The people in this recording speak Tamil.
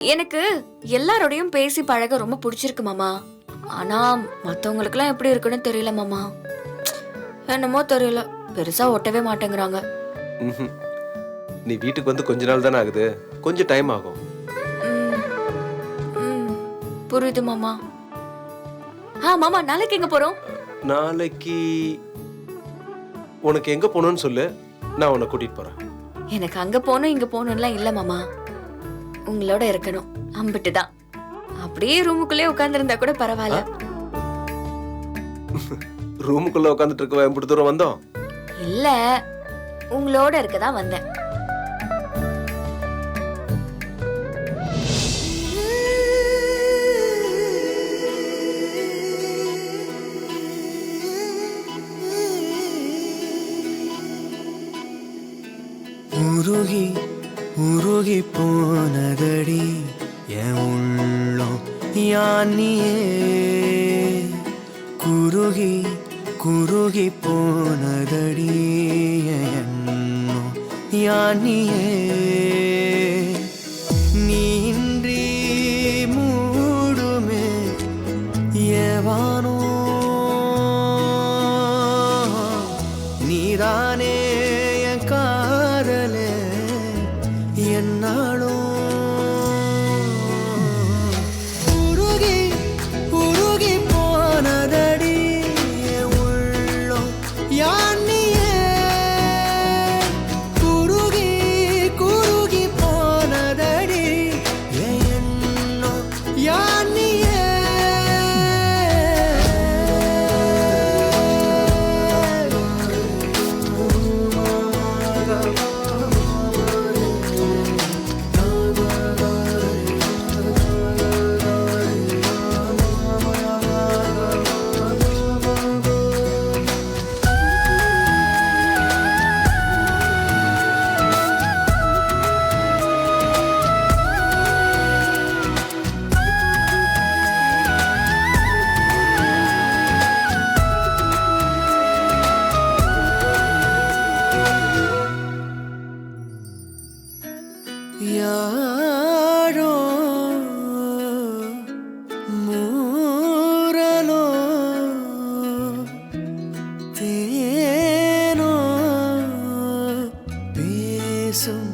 எனக்கு எல்லாரோடையும் பேசி பழக ரொம்ப பிடிச்சிருக்கு மாமா. ஆனா மத்தவங்களுக்குலாம் எப்படி இருக்குன்னு தெரியல மாமா. என்னமோ தெரியல. பெருசா ஒட்டவே மாட்டேங்கிறாங்க. ம்ஹும். நீ வீட்டுக்கு வந்து கொஞ்ச நாள் தானே ஆகுது? கொஞ்சம் டைம் ஆகும். ம், ம், புரியுது மாமா. ஆ மாமா நாளைக்கு எங்க போறோம்? நாளைக்கு உனக்கு எங்க போகணும்னு சொல்லு. நான் உன்னை கூட்டிட்டு போறேன். எனக்கு அங்க போகணும் இங்க போகணும்லாம் இல்ல மாமா. உங்களோட இருக்கணும். அம்பிட்டு தான். அப்படியே ரூமுக்குள்ளே உட்கார்ந்திருந்தா கூட பரவாயில்ல. ரூமுக்குள்ள உட்காந்துட்டு இருக்க எப்படி தூரம் வந்தோம்? இல்ல உங்களோட இருக்க தான் வந்தேன். உருகி உருகி போனதடி என் உள்ளம் யானியே. குருகி குருகி போனதடி என் யானியே. நீன்றி மூடுமே ஏவானோ. நீதானே உள்ளம் யாரோ மூரலோ தேனோ பேசும்